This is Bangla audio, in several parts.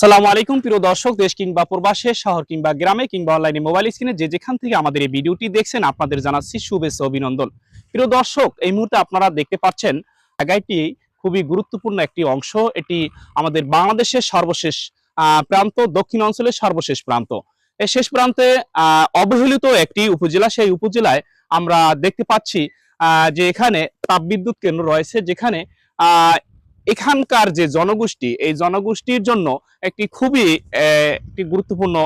সালামু আলাইকুম, প্রিয় দর্শক, দেশ কিংবা প্রবাসে, শহর কিংবা গ্রামে কিংবা অনলাইনে মোবাইল স্ক্রিনে যে যেখান থেকে আমাদের এই ভিডিওটি দেখছেন, আপনাদের জানাচ্ছি শুভেচ্ছা অভিনন্দন। প্রিয় দর্শক, এই মুহূর্তে আপনারা দেখতে পাচ্ছেন, জায়গাটি খুবই গুরুত্বপূর্ণ একটি অংশ। এটি আমাদের বাংলাদেশের সর্বশেষ প্রান্ত, দক্ষিণ অঞ্চলের সর্বশেষ প্রান্ত। এই শেষ প্রান্তে অবহেলিত একটি উপজেলা, সেই উপজেলায় আমরা দেখতে পাচ্ছি যে এখানে তাপবিদ্যুৎ কেন্দ্র রয়েছে, যেখানে এখানকার যে জনগোষ্ঠী, এই জনগোষ্ঠীর জন্য একটি খুবই একটি গুরুত্বপূর্ণ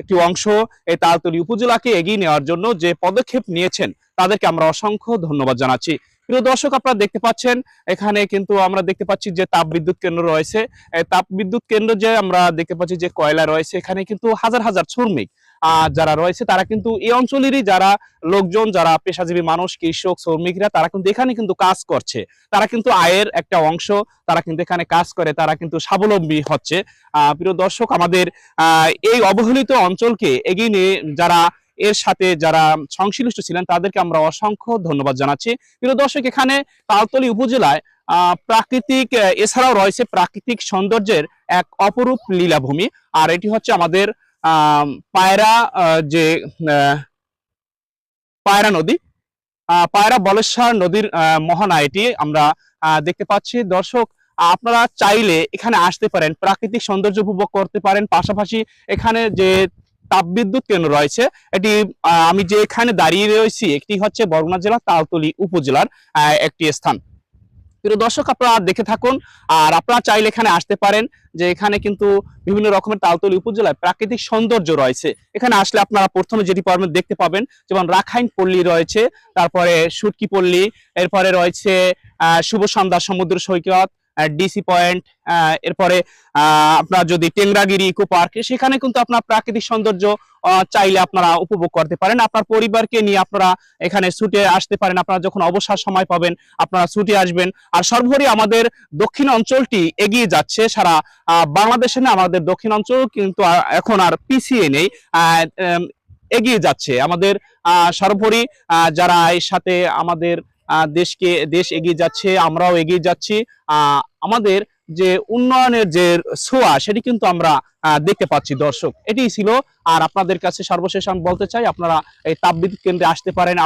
একটি অংশ এই তালতলি উপজেলাকে এগিয়ে নেওয়ার জন্য যে পদক্ষেপ নিয়েছেন, তাদেরকে আমরা অসংখ্য ধন্যবাদ জানাচ্ছি। প্রিয় দর্শক, আপনারা দেখতে পাচ্ছেন, এখানে কিন্তু আমরা দেখতে পাচ্ছি যে তাপ বিদ্যুৎ কেন্দ্র রয়েছে। তাপ বিদ্যুৎ কেন্দ্র যে আমরা দেখতে পাচ্ছি যে কয়লা রয়েছে, এখানে কিন্তু হাজার হাজার শ্রমিক যারা রয়েছে, তারা কিন্তু এই অঞ্চলেরই যারা লোকজন, যারা পেশাজীবী মানুষ, কৃষক, শ্রমিকরা, তারা কিন্তু এখানে কিন্তু কাজ করছে। তারা কিন্তু আয়ের একটা অংশ, তারা কিন্তু এখানে কাজ করে, তারা কিন্তু স্বাবলম্বী হচ্ছে। প্রিয় দর্শক, আমাদের এই অবহেলিত অঞ্চলকে এগিয়ে নিয়ে যারা, এর সাথে যারা সংশ্লিষ্ট ছিলেন, তাদেরকে আমরা অসংখ্য ধন্যবাদ জানাচ্ছি। প্রিয় দর্শক, এখানে তালতলি উপজেলায় প্রাকৃতিক এছাড়াও রয়েছে প্রাকৃতিক সৌন্দর্যের এক অপরূপ লীলাভূমি। আর এটি হচ্ছে আমাদের পায়রা যে পায়রা নদী পায়রা বলেশ্বর নদীর মোহনা এটি আমরা দেখতে পাচ্ছি। দর্শক, আপনারা চাইলে এখানে আসতে পারেন, প্রাকৃতিক সৌন্দর্য উপভোগ করতে পারেন। পাশাপাশি এখানে যে তাপবিদ্যুৎ কেন্দ্র রয়েছে, এটি আমি যে এখানে দাঁড়িয়ে রয়েছি, একটি হচ্ছে বরগুনা জেলা তালতলি উপজেলার একটি স্থান। প্রিয় দর্শক, আপনারা দেখে থাকুন। আর আপনারা চাইলে এখানে আসতে পারেন, যে এখানে কিন্তু বিভিন্ন রকমের তালতলি উপজেলায় প্রাকৃতিক সৌন্দর্য রয়েছে। এখানে আসলে আপনারা প্রথমে যেটি পারবেন দেখতে পাবেন, যেমন রাখাইন পল্লী রয়েছে, তারপরে সুটকি পল্লী, এরপরে রয়েছে শুভ সন্ধ্যা সমুদ্র সৈকত ডিসি পয়েন্ট এরপরে আপনার যদি টেংরাগিরি ইকো পার্ক সেখানে কিন্তু আপনার প্রাকৃতিক সৌন্দর্য চাইলে আপনারা উপভোগ করতে পারেন। আপনার পরিবারকে নিয়ে আপনারা এখানে ছুটে আসতে পারেন। আপনারা যখন অবসর সময় পাবেন, আপনারা ছুটে আসবেন। আর সর্বোপরি আমাদের দক্ষিণ অঞ্চলটি এগিয়ে যাচ্ছে সারা বাংলাদেশে না, আমাদের দক্ষিণ অঞ্চল কিন্তু এখন আর পিছিয়ে নেই। এগিয়ে যাচ্ছে। আমাদের সর্বোপরি যারা এর সাথে আমাদের দেশকে, দেশ এগিয়ে যাচ্ছে, আমরাও এগিয়ে যাচ্ছি। আমাদের যে উন্নয়নের যে ছোঁয়া, সেটি কিন্তু আমরা দেখতে পাচ্ছি, দর্শক। এটি ছিল। আর আপনাদের কাছে সর্বশেষ আমি বলতে চাই, আপনারা এই তাপবিদ্যুৎ কেন্দ্রে আসতে পারেন।